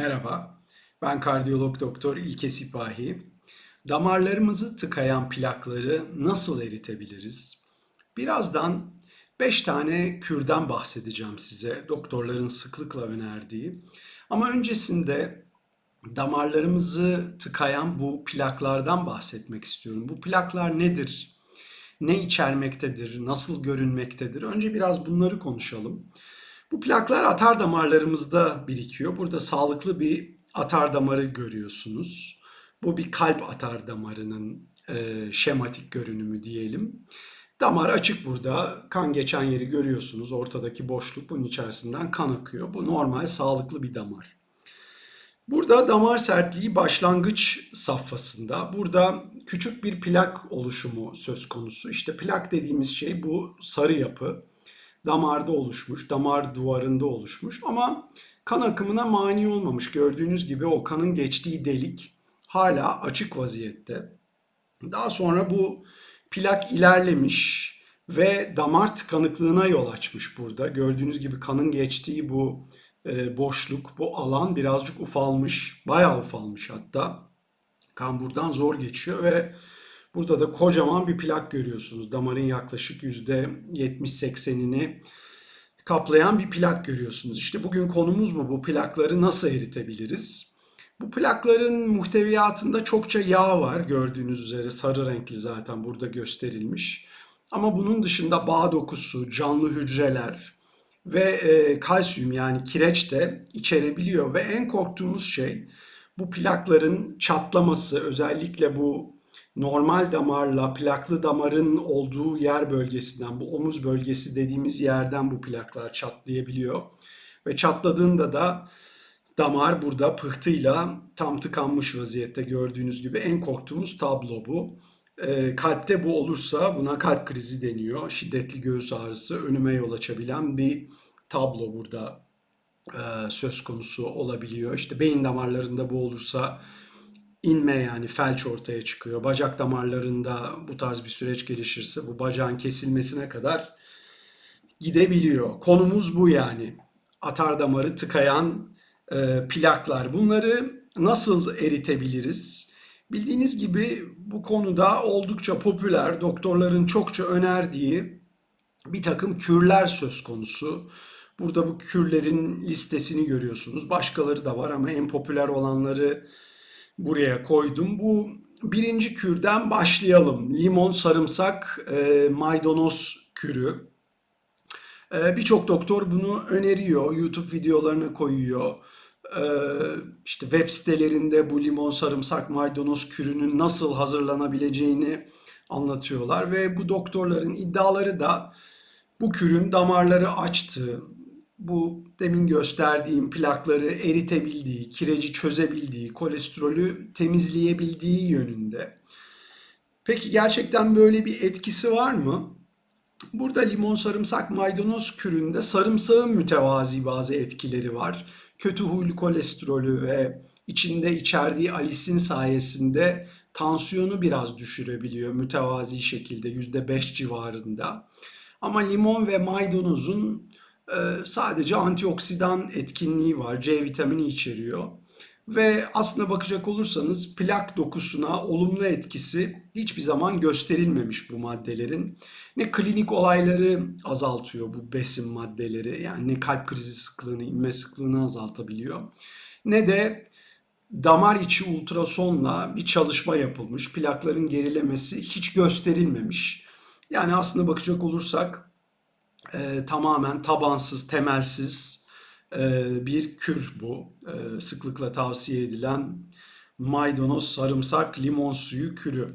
Merhaba, ben kardiyolog doktor İlke Sipahi. Damarlarımızı tıkayan plakları nasıl eritebiliriz? Birazdan 5 tane kürden bahsedeceğim size, doktorların sıklıkla önerdiği. Ama öncesinde damarlarımızı tıkayan bu plaklardan bahsetmek istiyorum. Bu plaklar nedir? Ne içermektedir? Nasıl görünmektedir? Önce biraz bunları konuşalım. Bu plaklar atar damarlarımızda birikiyor. Burada sağlıklı bir atar damarı görüyorsunuz. Bu bir kalp atar damarının e, şematik görünümü diyelim. Damar açık burada. Kan geçen yeri görüyorsunuz. Ortadaki boşluk bunun içerisinden kan akıyor. Bu normal sağlıklı bir damar. Burada damar sertliği başlangıç safhasında. Burada küçük bir plak oluşumu söz konusu. İşte plak dediğimiz şey bu sarı yapı damarda oluşmuş, damar duvarında oluşmuş ama kan akımına mani olmamış. Gördüğünüz gibi o kanın geçtiği delik hala açık vaziyette. Daha sonra bu plak ilerlemiş ve damar tıkanıklığına yol açmış burada. Gördüğünüz gibi kanın geçtiği bu e, boşluk, bu alan birazcık ufalmış, bayağı ufalmış hatta. Kan buradan zor geçiyor ve Burada da kocaman bir plak görüyorsunuz. Damarın yaklaşık %70-80'ini kaplayan bir plak görüyorsunuz. İşte bugün konumuz bu. Bu plakları nasıl eritebiliriz? Bu plakların muhteviyatında çokça yağ var. Gördüğünüz üzere sarı renkli zaten burada gösterilmiş. Ama bunun dışında bağ dokusu, canlı hücreler ve e, kalsiyum yani kireç de içerebiliyor. Ve en korktuğumuz şey bu plakların çatlaması özellikle bu normal damarla plaklı damarın olduğu yer bölgesinden, bu omuz bölgesi dediğimiz yerden bu plaklar çatlayabiliyor. Ve çatladığında da damar burada pıhtıyla tam tıkanmış vaziyette gördüğünüz gibi en korktuğumuz tablo bu. E, kalpte bu olursa buna kalp krizi deniyor. Şiddetli göğüs ağrısı önüme yol açabilen bir tablo burada e, söz konusu olabiliyor. İşte beyin damarlarında bu olursa inme yani felç ortaya çıkıyor. Bacak damarlarında bu tarz bir süreç gelişirse bu bacağın kesilmesine kadar gidebiliyor. Konumuz bu yani. Atar damarı tıkayan e, plaklar. Bunları nasıl eritebiliriz? Bildiğiniz gibi bu konuda oldukça popüler, doktorların çokça önerdiği bir takım kürler söz konusu. Burada bu kürlerin listesini görüyorsunuz. Başkaları da var ama en popüler olanları buraya koydum. Bu birinci kürden başlayalım. Limon, sarımsak, e, maydanoz kürü. E, Birçok doktor bunu öneriyor. YouTube videolarına koyuyor. E, işte web sitelerinde bu limon, sarımsak, maydanoz kürünün nasıl hazırlanabileceğini anlatıyorlar. Ve bu doktorların iddiaları da bu kürün damarları açtığı, bu demin gösterdiğim plakları eritebildiği, kireci çözebildiği, kolesterolü temizleyebildiği yönünde. Peki gerçekten böyle bir etkisi var mı? Burada limon, sarımsak, maydanoz küründe sarımsağın mütevazi bazı etkileri var. Kötü huylu kolesterolü ve içinde içerdiği alisin sayesinde tansiyonu biraz düşürebiliyor mütevazi şekilde %5 civarında. Ama limon ve maydanozun sadece antioksidan etkinliği var. C vitamini içeriyor. Ve aslına bakacak olursanız plak dokusuna olumlu etkisi hiçbir zaman gösterilmemiş bu maddelerin. Ne klinik olayları azaltıyor bu besin maddeleri yani ne kalp krizi sıklığını, inme sıklığını azaltabiliyor. Ne de damar içi ultrasonla bir çalışma yapılmış. Plakların gerilemesi hiç gösterilmemiş. Yani aslına bakacak olursak e, tamamen tabansız, temelsiz e, bir kür bu. E, sıklıkla tavsiye edilen maydanoz, sarımsak, limon suyu kürü.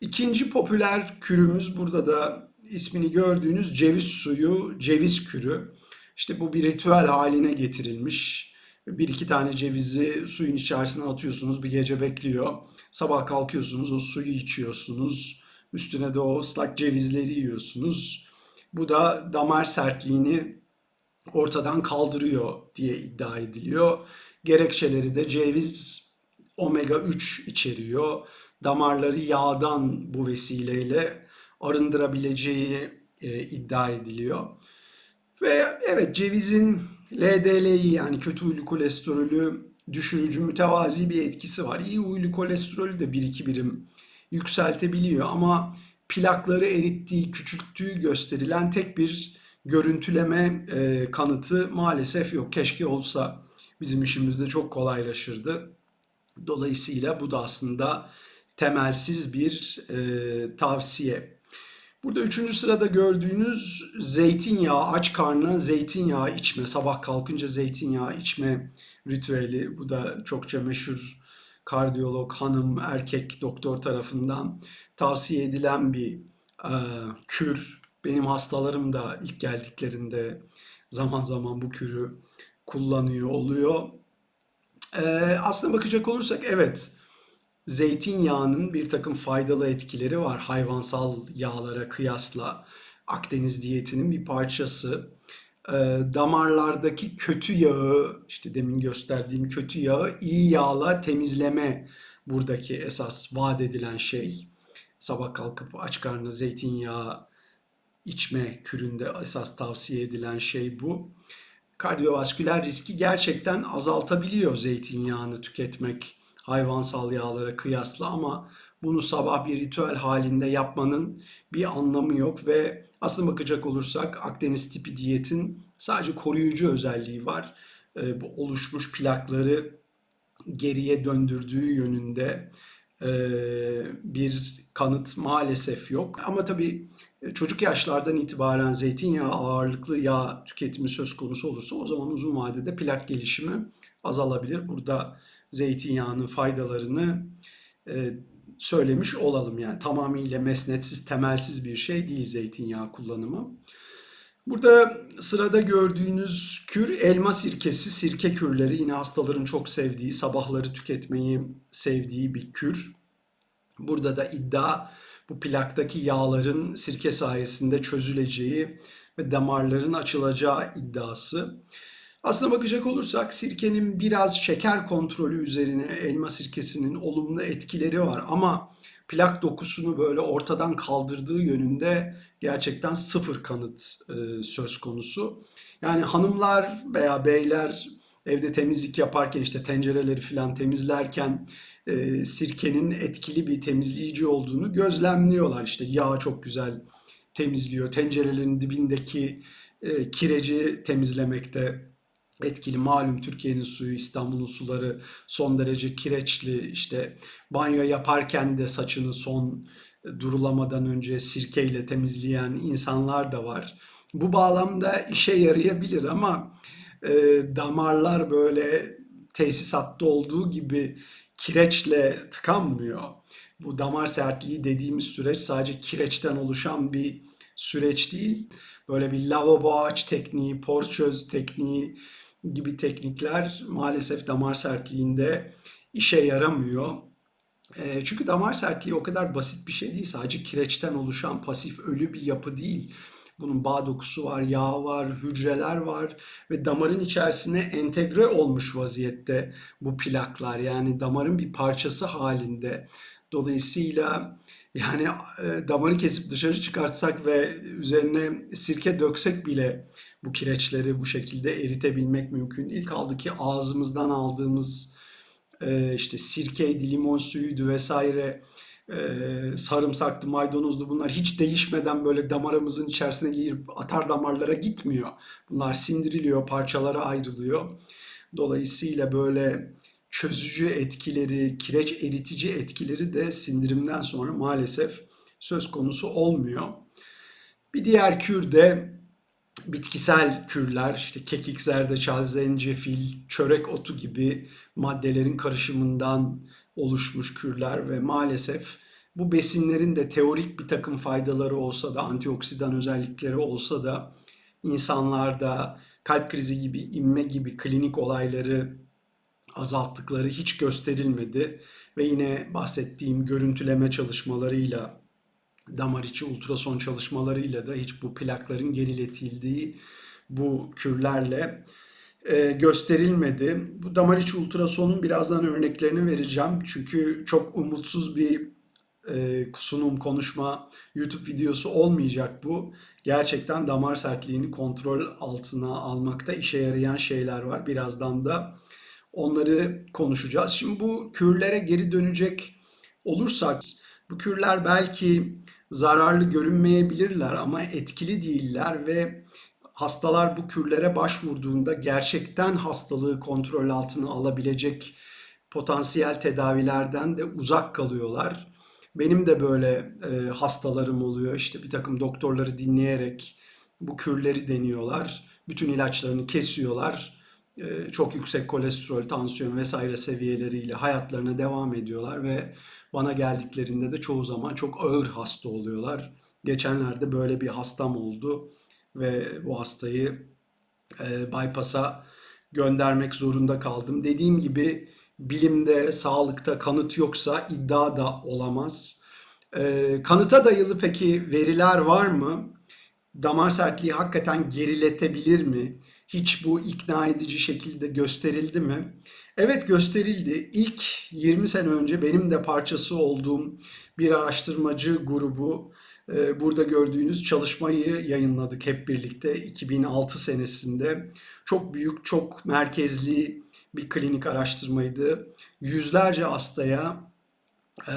İkinci popüler kürümüz burada da ismini gördüğünüz ceviz suyu, ceviz kürü. İşte bu bir ritüel haline getirilmiş. Bir iki tane cevizi suyun içerisine atıyorsunuz, bir gece bekliyor. Sabah kalkıyorsunuz, o suyu içiyorsunuz. Üstüne de o ıslak cevizleri yiyorsunuz. Bu da damar sertliğini ortadan kaldırıyor diye iddia ediliyor. Gerekçeleri de ceviz omega 3 içeriyor. Damarları yağdan bu vesileyle arındırabileceği e, iddia ediliyor. Ve evet cevizin LDL'yi yani kötü huylu kolesterolü düşürücü, mütevazi bir etkisi var. İyi huylu kolesterolü de 1-2 birim yükseltebiliyor ama plakları erittiği, küçülttüğü gösterilen tek bir görüntüleme e, kanıtı maalesef yok. Keşke olsa bizim işimizde çok kolaylaşırdı. Dolayısıyla bu da aslında temelsiz bir e, tavsiye. Burada üçüncü sırada gördüğünüz zeytinyağı, aç karnına zeytinyağı içme, sabah kalkınca zeytinyağı içme ritüeli. Bu da çokça meşhur kardiyolog, hanım, erkek doktor tarafından tavsiye edilen bir e, kür. Benim hastalarım da ilk geldiklerinde zaman zaman bu kürü kullanıyor oluyor. E, aslına bakacak olursak evet zeytinyağının bir takım faydalı etkileri var hayvansal yağlara kıyasla. Akdeniz diyetinin bir parçası. E, damarlardaki kötü yağı, işte demin gösterdiğim kötü yağı iyi yağla temizleme buradaki esas vaat edilen şey. Sabah kalkıp aç karnına zeytinyağı içme küründe esas tavsiye edilen şey bu. Kardiyovasküler riski gerçekten azaltabiliyor zeytinyağını tüketmek hayvansal yağlara kıyasla ama bunu sabah bir ritüel halinde yapmanın bir anlamı yok ve aslında bakacak olursak Akdeniz tipi diyetin sadece koruyucu özelliği var. E, bu oluşmuş plakları geriye döndürdüğü yönünde e, bir kanıt maalesef yok. Ama tabii çocuk yaşlardan itibaren zeytinyağı ağırlıklı yağ tüketimi söz konusu olursa o zaman uzun vadede plak gelişimi azalabilir. Burada zeytinyağının faydalarını e, söylemiş olalım. Yani tamamıyla mesnetsiz, temelsiz bir şey değil zeytinyağı kullanımı. Burada sırada gördüğünüz kür elma sirkesi, sirke kürleri. Yine hastaların çok sevdiği, sabahları tüketmeyi sevdiği bir kür. Burada da iddia bu plaktaki yağların sirke sayesinde çözüleceği ve damarların açılacağı iddiası. Aslına bakacak olursak sirkenin biraz şeker kontrolü üzerine elma sirkesinin olumlu etkileri var ama plak dokusunu böyle ortadan kaldırdığı yönünde gerçekten sıfır kanıt e, söz konusu. Yani hanımlar veya beyler evde temizlik yaparken işte tencereleri falan temizlerken e, sirkenin etkili bir temizleyici olduğunu gözlemliyorlar. İşte yağ çok güzel temizliyor. Tencerelerin dibindeki e, kireci temizlemekte etkili. Malum Türkiye'nin suyu, İstanbul'un suları son derece kireçli. İşte banyo yaparken de saçını son durulamadan önce sirkeyle temizleyen insanlar da var. Bu bağlamda işe yarayabilir ama e, damarlar böyle tesisatta olduğu gibi kireçle tıkanmıyor. Bu damar sertliği dediğimiz süreç sadece kireçten oluşan bir süreç değil. Böyle bir lavabo ağaç tekniği, porçöz tekniği, gibi teknikler maalesef damar sertliğinde işe yaramıyor. E, çünkü damar sertliği o kadar basit bir şey değil. Sadece kireçten oluşan pasif ölü bir yapı değil. Bunun bağ dokusu var, yağ var, hücreler var ve damarın içerisine entegre olmuş vaziyette bu plaklar. Yani damarın bir parçası halinde. Dolayısıyla yani e, damarı kesip dışarı çıkartsak ve üzerine sirke döksek bile bu kireçleri bu şekilde eritebilmek mümkün değil. Kaldı ki ağzımızdan aldığımız e, işte sirkeydi, limon suyuydu vesaire e, sarımsaktı, maydanozdu bunlar hiç değişmeden böyle damarımızın içerisine girip atar damarlara gitmiyor. Bunlar sindiriliyor, parçalara ayrılıyor. Dolayısıyla böyle çözücü etkileri, kireç eritici etkileri de sindirimden sonra maalesef söz konusu olmuyor. Bir diğer kür de bitkisel kürler, işte kekik, zerdeçal, zencefil, çörek otu gibi maddelerin karışımından oluşmuş kürler ve maalesef bu besinlerin de teorik bir takım faydaları olsa da, antioksidan özellikleri olsa da insanlarda kalp krizi gibi, inme gibi klinik olayları azalttıkları hiç gösterilmedi. Ve yine bahsettiğim görüntüleme çalışmalarıyla damar içi ultrason çalışmalarıyla da hiç bu plakların geriletildiği bu kürlerle e, gösterilmedi. Bu damar içi ultrasonun birazdan örneklerini vereceğim. Çünkü çok umutsuz bir e, sunum, konuşma, YouTube videosu olmayacak bu. Gerçekten damar sertliğini kontrol altına almakta işe yarayan şeyler var. Birazdan da Onları konuşacağız. Şimdi bu kürlere geri dönecek olursak bu kürler belki zararlı görünmeyebilirler ama etkili değiller ve hastalar bu kürlere başvurduğunda gerçekten hastalığı kontrol altına alabilecek potansiyel tedavilerden de uzak kalıyorlar. Benim de böyle e, hastalarım oluyor. İşte bir takım doktorları dinleyerek bu kürleri deniyorlar. Bütün ilaçlarını kesiyorlar. E, çok yüksek kolesterol, tansiyon vesaire seviyeleriyle hayatlarına devam ediyorlar ve bana geldiklerinde de çoğu zaman çok ağır hasta oluyorlar. Geçenlerde böyle bir hastam oldu ve bu hastayı e, bypass'a göndermek zorunda kaldım. Dediğim gibi bilimde, sağlıkta kanıt yoksa iddia da olamaz. E, kanıta dayalı peki veriler var mı? Damar sertliği hakikaten geriletebilir mi? Hiç bu ikna edici şekilde gösterildi mi? Evet gösterildi. İlk 20 sene önce benim de parçası olduğum bir araştırmacı grubu e, burada gördüğünüz çalışmayı yayınladık hep birlikte 2006 senesinde. Çok büyük, çok merkezli bir klinik araştırmaydı. Yüzlerce hastaya e,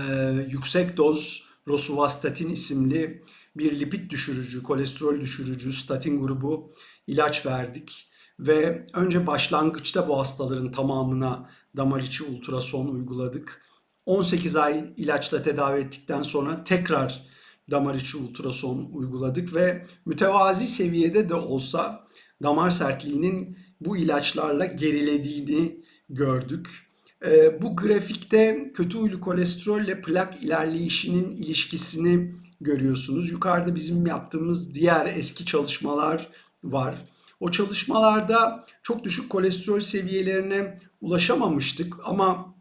yüksek doz rosuvastatin isimli bir lipid düşürücü, kolesterol düşürücü statin grubu ilaç verdik ve önce başlangıçta bu hastaların tamamına damar içi ultrason uyguladık. 18 ay ilaçla tedavi ettikten sonra tekrar damar içi ultrason uyguladık ve mütevazi seviyede de olsa damar sertliğinin bu ilaçlarla gerilediğini gördük. Ee, bu grafikte kötü huylu kolesterol ile plak ilerleyişinin ilişkisini görüyorsunuz. Yukarıda bizim yaptığımız diğer eski çalışmalar var. O çalışmalarda çok düşük kolesterol seviyelerine ulaşamamıştık ama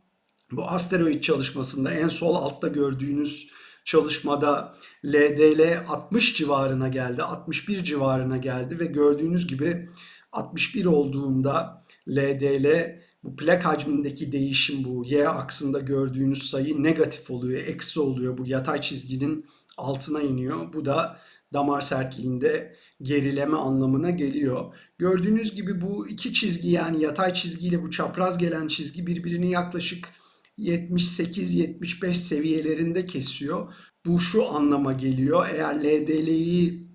bu asteroid çalışmasında en sol altta gördüğünüz çalışmada LDL 60 civarına geldi, 61 civarına geldi ve gördüğünüz gibi 61 olduğunda LDL bu plak hacmindeki değişim bu y aksında gördüğünüz sayı negatif oluyor, eksi oluyor. Bu yatay çizginin altına iniyor. Bu da damar sertliğinde gerileme anlamına geliyor. Gördüğünüz gibi bu iki çizgi yani yatay çizgiyle bu çapraz gelen çizgi birbirini yaklaşık 78-75 seviyelerinde kesiyor. Bu şu anlama geliyor. Eğer LDL'yi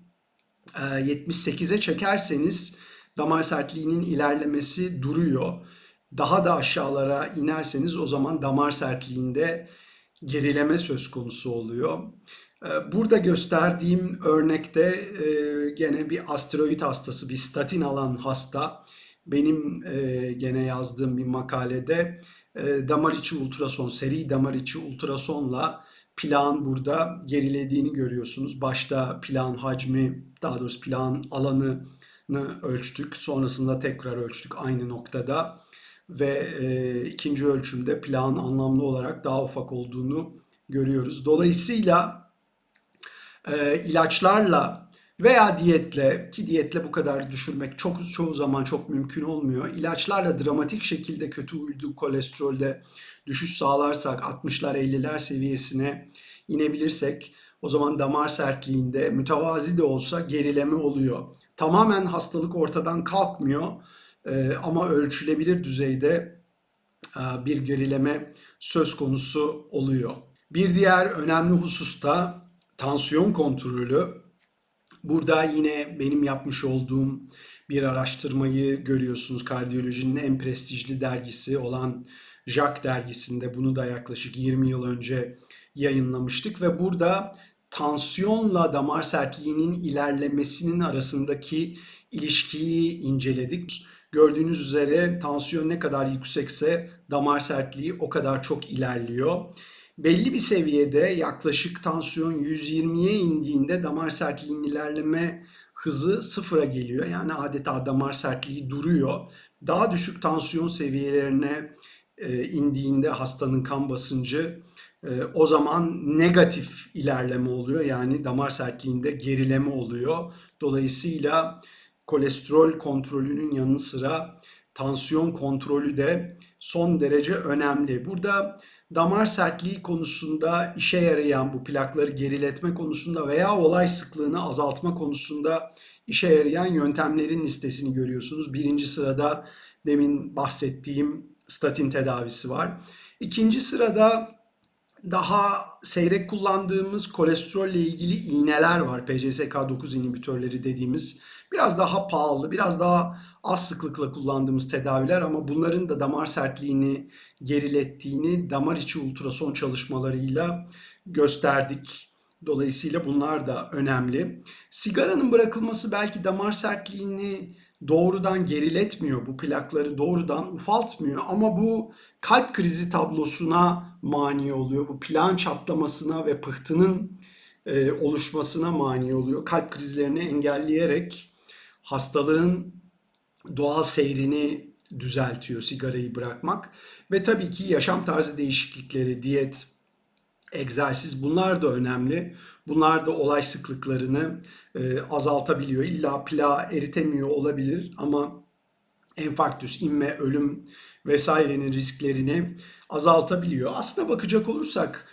78'e çekerseniz damar sertliğinin ilerlemesi duruyor. Daha da aşağılara inerseniz o zaman damar sertliğinde gerileme söz konusu oluyor. Ee, burada gösterdiğim örnekte e, gene bir asteroid hastası, bir statin alan hasta. Benim e, gene yazdığım bir makalede e, damar içi ultrason, seri damar içi ultrasonla plan burada gerilediğini görüyorsunuz. Başta plan hacmi, daha doğrusu plan alanını ölçtük. Sonrasında tekrar ölçtük aynı noktada. Ve e, ikinci ölçümde plan anlamlı olarak daha ufak olduğunu görüyoruz. Dolayısıyla e, ilaçlarla veya diyetle ki diyetle bu kadar düşürmek çok çoğu zaman çok mümkün olmuyor. İlaçlarla dramatik şekilde kötü uydu kolesterolde düşüş sağlarsak 60'lar 50'ler seviyesine inebilirsek o zaman damar sertliğinde mütevazi de olsa gerileme oluyor. Tamamen hastalık ortadan kalkmıyor e, ama ölçülebilir düzeyde e, bir gerileme söz konusu oluyor. Bir diğer önemli hususta tansiyon kontrolü. Burada yine benim yapmış olduğum bir araştırmayı görüyorsunuz. Kardiyolojinin en prestijli dergisi olan JAK dergisinde bunu da yaklaşık 20 yıl önce yayınlamıştık ve burada tansiyonla damar sertliğinin ilerlemesinin arasındaki ilişkiyi inceledik. Gördüğünüz üzere tansiyon ne kadar yüksekse damar sertliği o kadar çok ilerliyor belli bir seviyede yaklaşık tansiyon 120'ye indiğinde damar sertliğinin ilerleme hızı sıfıra geliyor. Yani adeta damar sertliği duruyor. Daha düşük tansiyon seviyelerine e, indiğinde hastanın kan basıncı e, o zaman negatif ilerleme oluyor. Yani damar sertliğinde gerileme oluyor. Dolayısıyla kolesterol kontrolünün yanı sıra tansiyon kontrolü de son derece önemli. Burada damar sertliği konusunda işe yarayan bu plakları geriletme konusunda veya olay sıklığını azaltma konusunda işe yarayan yöntemlerin listesini görüyorsunuz. Birinci sırada demin bahsettiğim statin tedavisi var. İkinci sırada daha seyrek kullandığımız kolesterolle ilgili iğneler var. PCSK9 inhibitörleri dediğimiz. Biraz daha pahalı, biraz daha az sıklıkla kullandığımız tedaviler ama bunların da damar sertliğini gerilettiğini damar içi ultrason çalışmalarıyla gösterdik. Dolayısıyla bunlar da önemli. Sigaranın bırakılması belki damar sertliğini doğrudan geriletmiyor, bu plakları doğrudan ufaltmıyor ama bu kalp krizi tablosuna mani oluyor. Bu plağın çatlamasına ve pıhtının e, oluşmasına mani oluyor. Kalp krizlerini engelleyerek hastalığın doğal seyrini düzeltiyor sigarayı bırakmak. Ve tabii ki yaşam tarzı değişiklikleri, diyet, egzersiz bunlar da önemli. Bunlar da olay sıklıklarını e, azaltabiliyor. İlla plağı eritemiyor olabilir ama enfarktüs, inme, ölüm vesairenin risklerini azaltabiliyor. Aslına bakacak olursak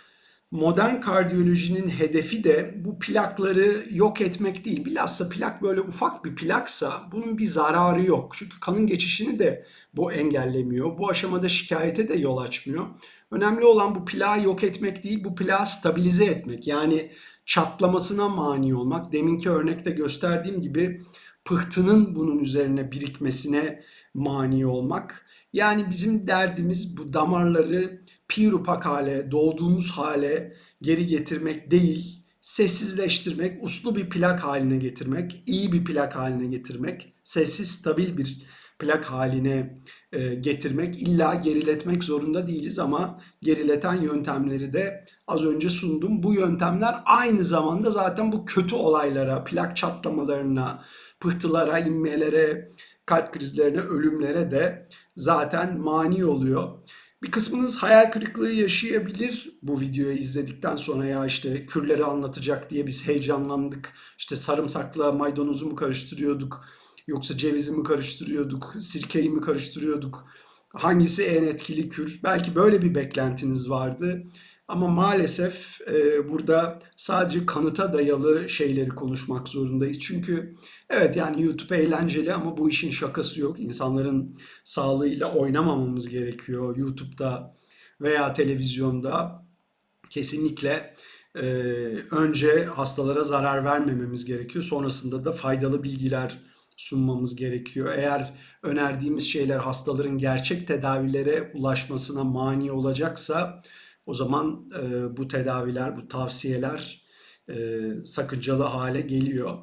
modern kardiyolojinin hedefi de bu plakları yok etmek değil. Bilhassa plak böyle ufak bir plaksa bunun bir zararı yok. Çünkü kanın geçişini de bu engellemiyor. Bu aşamada şikayete de yol açmıyor. Önemli olan bu plağı yok etmek değil, bu plağı stabilize etmek. Yani çatlamasına mani olmak. Deminki örnekte gösterdiğim gibi pıhtının bunun üzerine birikmesine mani olmak. Yani bizim derdimiz bu damarları pirupak hale, doğduğumuz hale geri getirmek değil, sessizleştirmek, uslu bir plak haline getirmek, iyi bir plak haline getirmek, sessiz, stabil bir plak haline e, getirmek. İlla geriletmek zorunda değiliz ama gerileten yöntemleri de az önce sundum. Bu yöntemler aynı zamanda zaten bu kötü olaylara, plak çatlamalarına, pıhtılara, inmelere, kalp krizlerine, ölümlere de zaten mani oluyor. Bir kısmınız hayal kırıklığı yaşayabilir bu videoyu izledikten sonra ya işte kürleri anlatacak diye biz heyecanlandık. İşte sarımsakla maydanozu mu karıştırıyorduk yoksa cevizi mi karıştırıyorduk, sirkeyi mi karıştırıyorduk? Hangisi en etkili kür? Belki böyle bir beklentiniz vardı. Ama maalesef e, burada sadece kanıta dayalı şeyleri konuşmak zorundayız. Çünkü evet yani YouTube eğlenceli ama bu işin şakası yok. İnsanların sağlığıyla oynamamamız gerekiyor YouTube'da veya televizyonda. Kesinlikle e, önce hastalara zarar vermememiz gerekiyor. Sonrasında da faydalı bilgiler sunmamız gerekiyor. Eğer önerdiğimiz şeyler hastaların gerçek tedavilere ulaşmasına mani olacaksa o zaman e, bu tedaviler, bu tavsiyeler e, sakıncalı hale geliyor.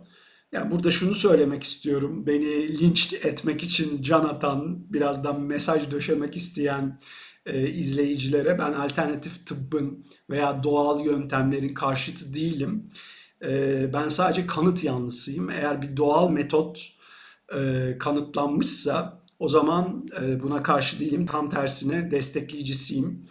Yani burada şunu söylemek istiyorum. Beni linç etmek için can atan, birazdan mesaj döşemek isteyen e, izleyicilere ben alternatif tıbbın veya doğal yöntemlerin karşıtı değilim. E, ben sadece kanıt yanlısıyım. Eğer bir doğal metot e, kanıtlanmışsa o zaman e, buna karşı değilim. Tam tersine destekleyicisiyim.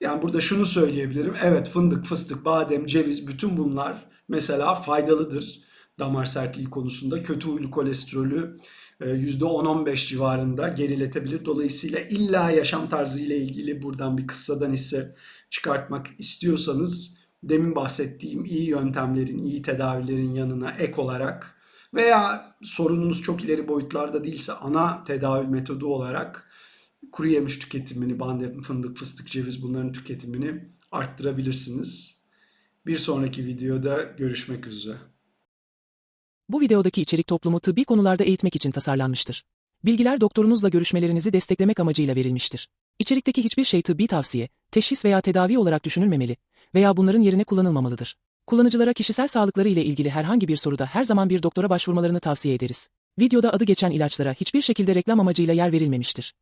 Yani burada şunu söyleyebilirim. Evet fındık, fıstık, badem, ceviz bütün bunlar mesela faydalıdır damar sertliği konusunda. Kötü huylu kolesterolü %10-15 e, civarında geriletebilir. Dolayısıyla illa yaşam tarzı ile ilgili buradan bir kıssadan ise çıkartmak istiyorsanız demin bahsettiğim iyi yöntemlerin, iyi tedavilerin yanına ek olarak veya sorununuz çok ileri boyutlarda değilse ana tedavi metodu olarak kuru yemiş tüketimini, bandem, fındık, fıstık, ceviz bunların tüketimini arttırabilirsiniz. Bir sonraki videoda görüşmek üzere. Bu videodaki içerik toplumu tıbbi konularda eğitmek için tasarlanmıştır. Bilgiler doktorunuzla görüşmelerinizi desteklemek amacıyla verilmiştir. İçerikteki hiçbir şey tıbbi tavsiye, teşhis veya tedavi olarak düşünülmemeli veya bunların yerine kullanılmamalıdır. Kullanıcılara kişisel sağlıkları ile ilgili herhangi bir soruda her zaman bir doktora başvurmalarını tavsiye ederiz. Videoda adı geçen ilaçlara hiçbir şekilde reklam amacıyla yer verilmemiştir.